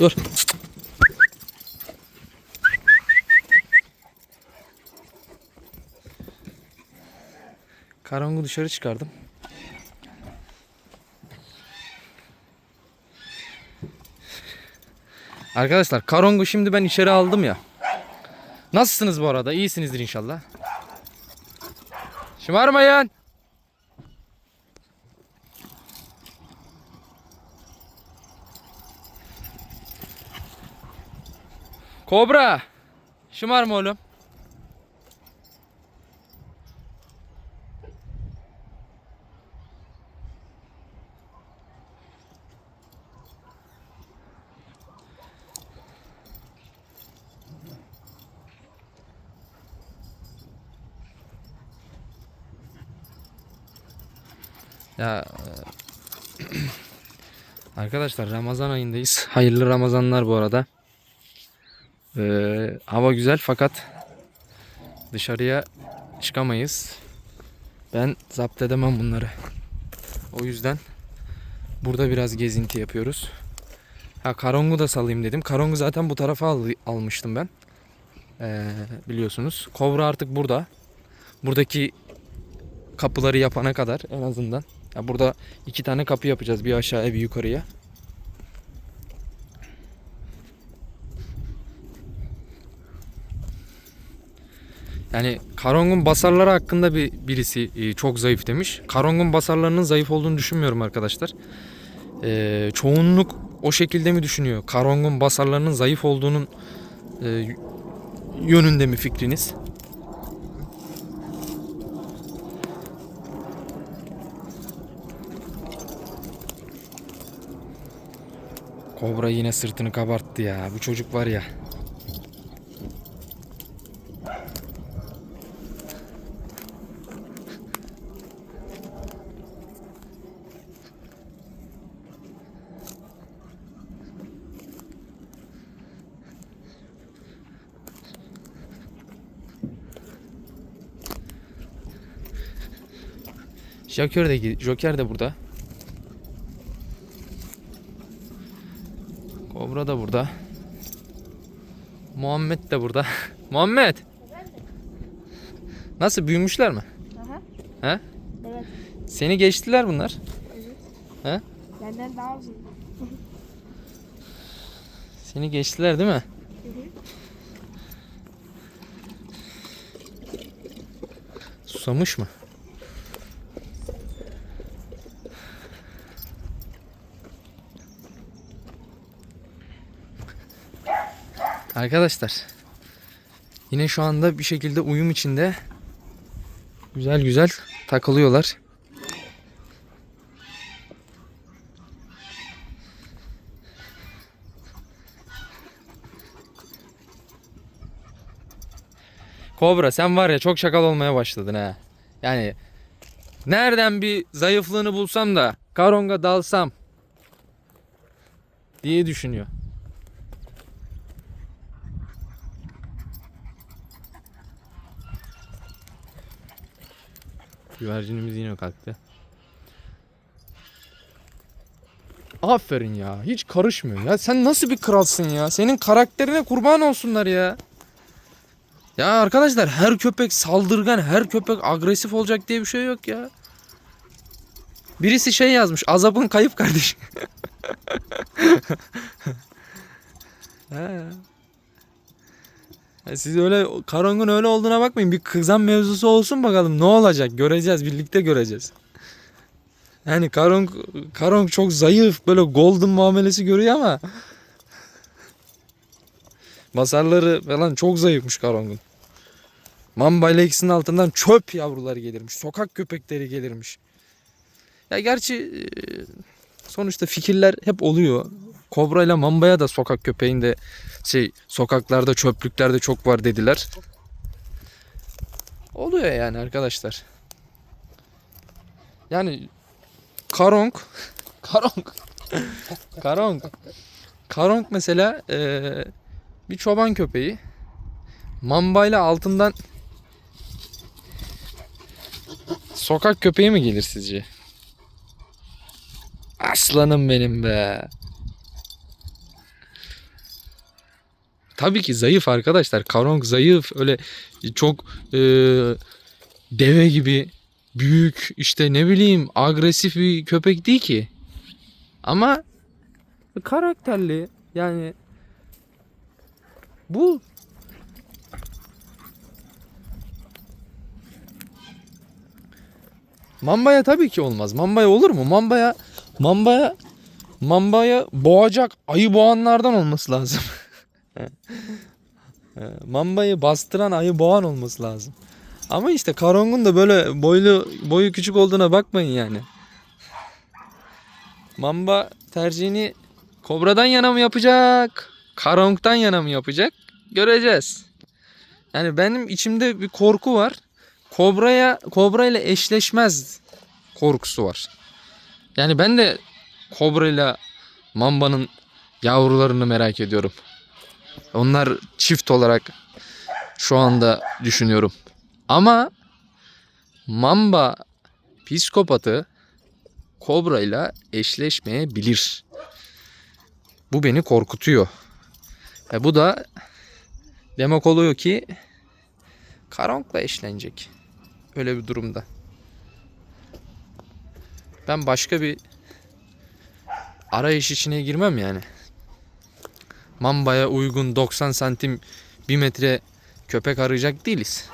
Dur. Karangu dışarı çıkardım. Arkadaşlar karongu şimdi ben içeri aldım ya. Nasılsınız bu arada? İyisinizdir inşallah. Şımarmayın. Kobra. Şımarma oğlum. Ya e, arkadaşlar Ramazan ayındayız. Hayırlı Ramazanlar bu arada. Ee, hava güzel fakat dışarıya çıkamayız. Ben zapt edemem bunları. O yüzden burada biraz gezinti yapıyoruz. Ha karongu da salayım dedim. Karongu zaten bu tarafa al- almıştım ben. Ee, biliyorsunuz. Kobra artık burada. Buradaki kapıları yapana kadar en azından. Ya burada iki tane kapı yapacağız. Bir aşağıya bir yukarıya. Yani Karong'un basarları hakkında bir birisi e, çok zayıf demiş. Karong'un basarlarının zayıf olduğunu düşünmüyorum arkadaşlar. Ee, çoğunluk o şekilde mi düşünüyor? Karong'un basarlarının zayıf olduğunun e, yönünde mi fikriniz? Kobra yine sırtını kabarttı ya. Bu çocuk var ya. Joker de Joker de burada. Kobra da burada. Muhammed de burada. Muhammed. Nasıl büyümüşler mi? Aha. He? Evet. Seni geçtiler bunlar. Benden daha uzun. Seni geçtiler değil mi? Susamış mı? Arkadaşlar yine şu anda bir şekilde uyum içinde güzel güzel takılıyorlar. Kobra sen var ya çok şakal olmaya başladın ha. Yani nereden bir zayıflığını bulsam da karonga dalsam diye düşünüyor. Güvercinimiz yine kalktı. Aferin ya. Hiç karışmıyor. Ya sen nasıl bir kralsın ya? Senin karakterine kurban olsunlar ya. Ya arkadaşlar her köpek saldırgan, her köpek agresif olacak diye bir şey yok ya. Birisi şey yazmış. Azap'ın kayıp kardeşi. He. Ya Siz öyle Karong'un öyle olduğuna bakmayın. Bir kızan mevzusu olsun bakalım ne olacak göreceğiz birlikte göreceğiz. Yani Karong Karong çok zayıf böyle golden muamelesi görüyor ama Basarları falan çok zayıfmış Karong'un. Mamba ile ikisinin altından çöp yavruları gelirmiş. Sokak köpekleri gelirmiş. Ya gerçi e, sonuçta fikirler hep oluyor. Kobra ile Mamba'ya da sokak köpeğinde şey sokaklarda çöplüklerde çok var dediler. Oluyor yani arkadaşlar. Yani Karong Karong Karong Karong mesela eee bir çoban köpeği mambayla altından sokak köpeği mi gelir sizce? Aslanım benim be. Tabii ki zayıf arkadaşlar. Karong zayıf. Öyle çok e, deve gibi büyük işte ne bileyim agresif bir köpek değil ki. Ama karakterli yani bu Mambaya tabii ki olmaz. Mambaya olur mu? Mambaya Mambaya Mambaya boğacak ayı boğanlardan olması lazım. Mambayı bastıran ayı boğan olması lazım. Ama işte Karong'un da böyle boylu boyu küçük olduğuna bakmayın yani. Mamba tercihini Kobra'dan yana mı yapacak? Karong'dan yana mı yapacak? Göreceğiz. Yani benim içimde bir korku var. Kobra'ya Kobra ile eşleşmez korkusu var. Yani ben de Kobra ile Mamba'nın yavrularını merak ediyorum. Onlar çift olarak şu anda düşünüyorum. Ama Mamba psikopatı Kobra ile eşleşmeyebilir. Bu beni korkutuyor. E bu da demek oluyor ki Karong'la eşlenecek. Öyle bir durumda. Ben başka bir arayış içine girmem yani. Mambaya uygun 90 santim 1 metre köpek arayacak değiliz.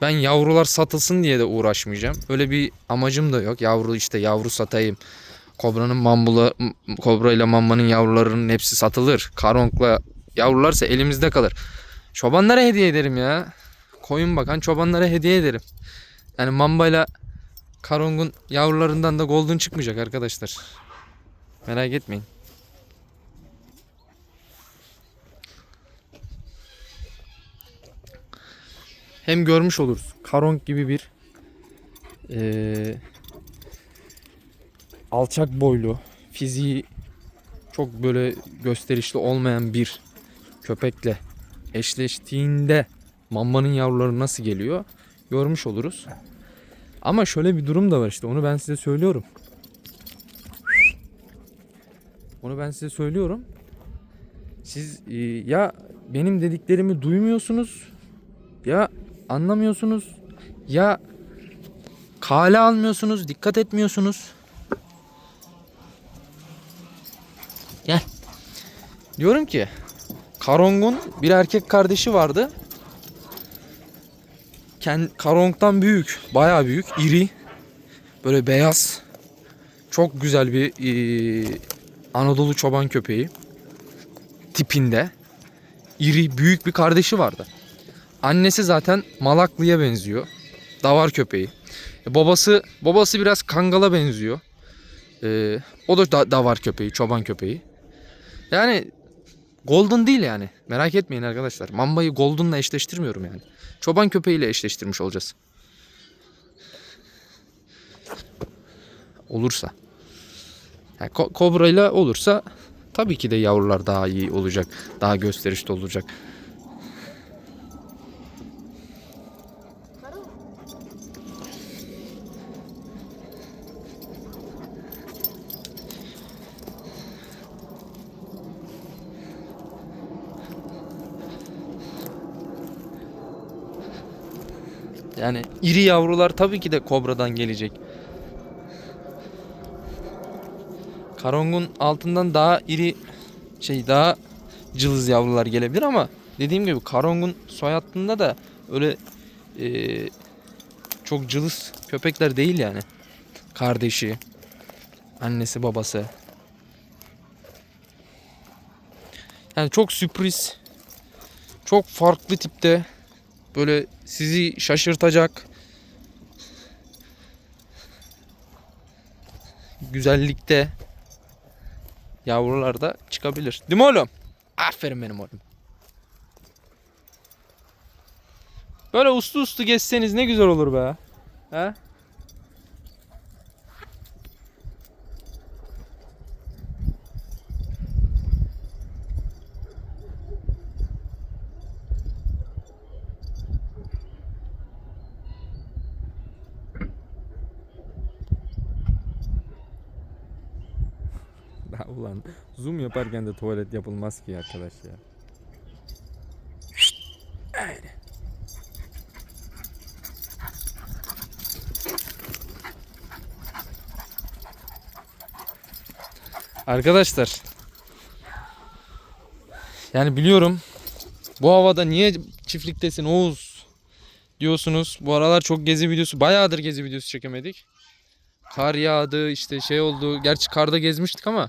Ben yavrular satılsın diye de uğraşmayacağım. Öyle bir amacım da yok. Yavru işte yavru satayım. Kobra'nın mambula, kobra ile mambanın yavrularının hepsi satılır. Karonkla yavrularsa elimizde kalır. Çobanlara hediye ederim ya. Koyun bakan çobanlara hediye ederim. Yani mambayla Karong'un yavrularından da golden çıkmayacak arkadaşlar. Merak etmeyin. Hem görmüş oluruz. Karong gibi bir eee, alçak boylu, fiziği çok böyle gösterişli olmayan bir köpekle eşleştiğinde mambanın yavruları nasıl geliyor görmüş oluruz. Ama şöyle bir durum da var işte onu ben size söylüyorum. Onu ben size söylüyorum. Siz e, ya benim dediklerimi duymuyorsunuz ya anlamıyorsunuz ya kale almıyorsunuz, dikkat etmiyorsunuz. Gel. Diyorum ki Karong'un bir erkek kardeşi vardı. Ken, Karong'dan büyük, bayağı büyük, iri. Böyle beyaz. Çok güzel bir e, Anadolu çoban köpeği. Tipinde. İri, büyük bir kardeşi vardı. Annesi zaten Malaklı'ya benziyor. Davar köpeği. E, babası babası biraz Kangal'a benziyor. E, o da, da davar köpeği, çoban köpeği. Yani Golden değil yani. Merak etmeyin arkadaşlar. Mamba'yı Golden'la eşleştirmiyorum yani. Çoban köpeğiyle eşleştirmiş olacağız. Olursa. Yani ko- Kobra ile olursa tabii ki de yavrular daha iyi olacak. Daha gösterişli olacak. Yani iri yavrular tabii ki de kobradan gelecek. Karong'un altından daha iri şey daha cılız yavrular gelebilir ama dediğim gibi Karong'un soy hattında da öyle eee, çok cılız köpekler değil yani. Kardeşi, annesi, babası. Yani çok sürpriz, çok farklı tipte böyle sizi şaşırtacak güzellikte yavrular da çıkabilir. Değil mi oğlum? Aferin benim oğlum. Böyle uslu uslu gezseniz ne güzel olur be. He? Ya Ulan zoom yaparken de tuvalet yapılmaz ki arkadaş ya. Öyle. Arkadaşlar yani biliyorum bu havada niye çiftliktesin Oğuz diyorsunuz. Bu aralar çok gezi videosu bayağıdır gezi videosu çekemedik. Kar yağdı işte şey oldu. Gerçi karda gezmiştik ama.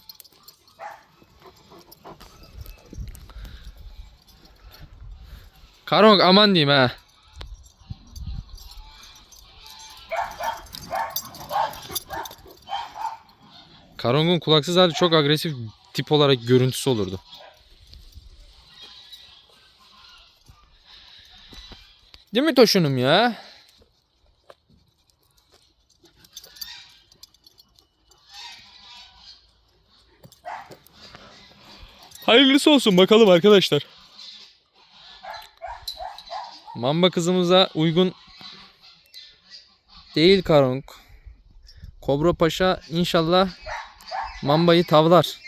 Karong aman diyeyim ha. Karong'un kulaksız hali çok agresif tip olarak görüntüsü olurdu. Değil mi Toşunum ya? Hayırlısı olsun bakalım arkadaşlar. Mamba kızımıza uygun değil Karong. Kobra Paşa inşallah Mamba'yı tavlar.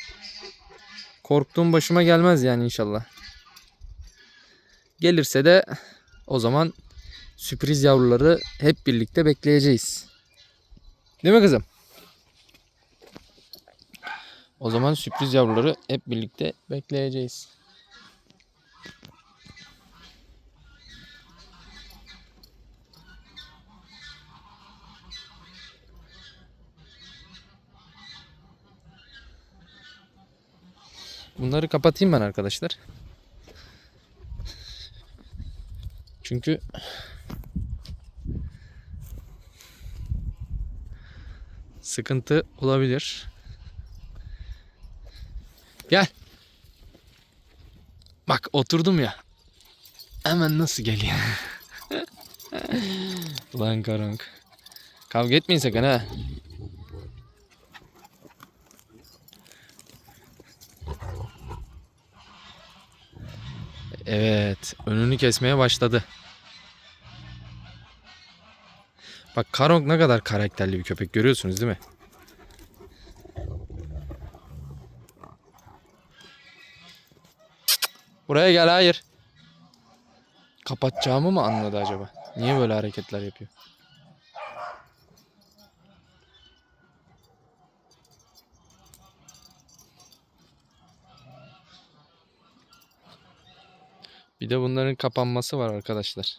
Korktuğum başıma gelmez yani inşallah. Gelirse de o zaman sürpriz yavruları hep birlikte bekleyeceğiz. Değil mi kızım? O zaman sürpriz yavruları hep birlikte bekleyeceğiz. Bunları kapatayım ben arkadaşlar. Çünkü sıkıntı olabilir. Gel. Bak oturdum ya. Hemen nasıl geliyor? Ulan karank. Kavga etmeyin sakın ha. Evet, önünü kesmeye başladı. Bak Karong ne kadar karakterli bir köpek görüyorsunuz değil mi? Buraya gel hayır. Kapatacağımı mı anladı acaba? Niye böyle hareketler yapıyor? Bir de bunların kapanması var arkadaşlar.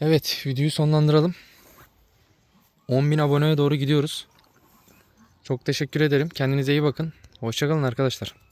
Evet videoyu sonlandıralım. 10.000 aboneye doğru gidiyoruz. Çok teşekkür ederim. Kendinize iyi bakın. Hoşçakalın arkadaşlar.